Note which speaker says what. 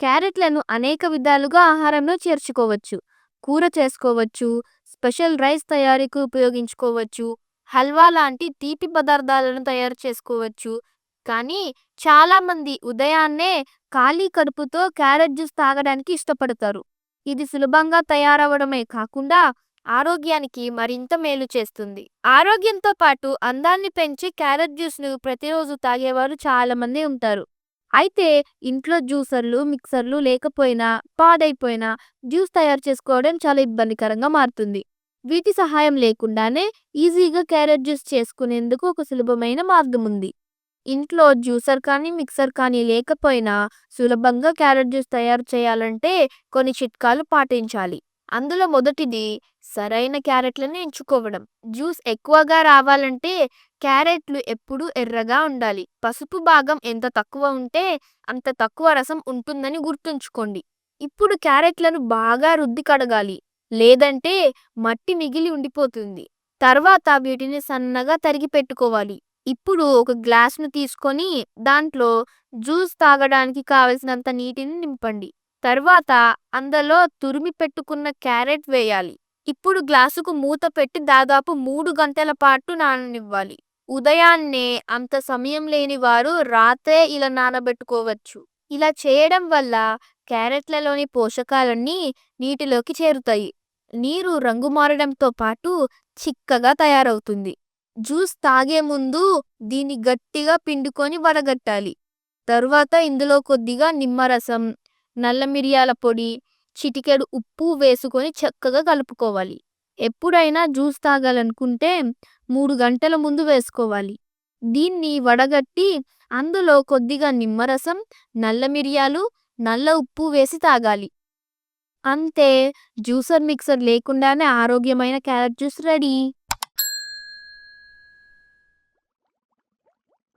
Speaker 1: క్యారెట్లను అనేక విధాలుగా ఆహారంలో చేర్చుకోవచ్చు. కూర చేసుకోవచ్చు స్పెషల్ రైస్ తయారీకి ఉపయోగించుకోవచ్చు హల్వా లాంటి తీపి పదార్థాలను తయారు చేసుకోవచ్చు. కానీ చాలా మంది ఉదయాన్నే ఖాళీ కడుపుతో క్యారెట్ జ్యూస్ తాగడానికి ఇష్టపడతారు. ఇది సులభంగా తయారవడమే కాకుండా ఆరోగ్యానికి మరింత మేలు చేస్తుంది. ఆరోగ్యంతో పాటు అందాన్ని పెంచి క్యారెట్ జ్యూస్ను ప్రతిరోజు తాగేవారు చాలా మంది ఉంటారు. అయితే ఇంట్లో జ్యూసర్లు మిక్సర్లు లేకపోయినా పాడైపోయినా జ్యూస్ తయారు చేసుకోవడం చాలా ఇబ్బందికరంగా మారుతుంది. వీటి సహాయం లేకుండానే ఈజీగా క్యారెట్ జ్యూస్ చేసుకునేందుకు ఒక సులభమైన మార్గం ఉంది. ఇంట్లో జ్యూసర్ కానీ మిక్సర్ కానీ లేకపోయినా సులభంగా క్యారెట్ జ్యూస్ తయారు చేయాలంటే కొన్ని చిట్కాలు పాటించాలి. అందులో మొదటిది సరైన క్యారెట్లను ఎంచుకోవడం. జ్యూస్ ఎక్కువగా రావాలంటే క్యారెట్లు ఎప్పుడూ ఎర్రగా ఉండాలి. పసుపు భాగం ఎంత తక్కువ ఉంటే అంత తక్కువ రసం ఉంటుందని గుర్తుంచుకోండి. ఇప్పుడు క్యారెట్లను బాగా రుద్ది కడగాలి. లేదంటే మట్టి మిగిలి ఉండిపోతుంది. తర్వాత వీటిని సన్నగా తరిగి పెట్టుకోవాలి. ఇప్పుడు ఒక గ్లాసును తీసుకొని దాంట్లో జ్యూస్ తాగడానికి కావలసినంత నీటిని నింపండి. తర్వాత అందులో తురిమి పెట్టుకున్న క్యారెట్ వేయాలి. ఇప్పుడు గ్లాసుకు మూత పెట్టి దాదాపు మూడు గంటల పాటు నాననివ్వాలి. ఉదయాన్నే అంత సమయం లేని వారు రాత్రే ఇలా నానబెట్టుకోవచ్చు. ఇలా చేయడం వల్ల క్యారెట్లలోని పోషకాలన్నీ నీటిలోకి చేరుతాయి. నీరు రంగు మారడంతో పాటు చిక్కగా తయారవుతుంది. జ్యూస్ తాగే ముందు దీన్ని గట్టిగా పిండుకొని వడగట్టాలి. తరువాత ఇందులో కొద్దిగా నిమ్మరసం నల్ల మిరియాల పొడి చిటికెడు ఉప్పు వేసుకొని చక్కగా కలుపుకోవాలి. ఎప్పుడైనా జ్యూస్ తాగాలనుకుంటే మూడు గంటల ముందు వేసుకోవాలి. దీన్ని వడగట్టి అందులో కొద్దిగా నిమ్మరసం నల్ల మిరియాలు నల్ల ఉప్పు వేసి తాగాలి. అంతే జ్యూసర్ మిక్సర్ లేకుండానే ఆరోగ్యమైన క్యారెట్ జ్యూస్ రెడీ.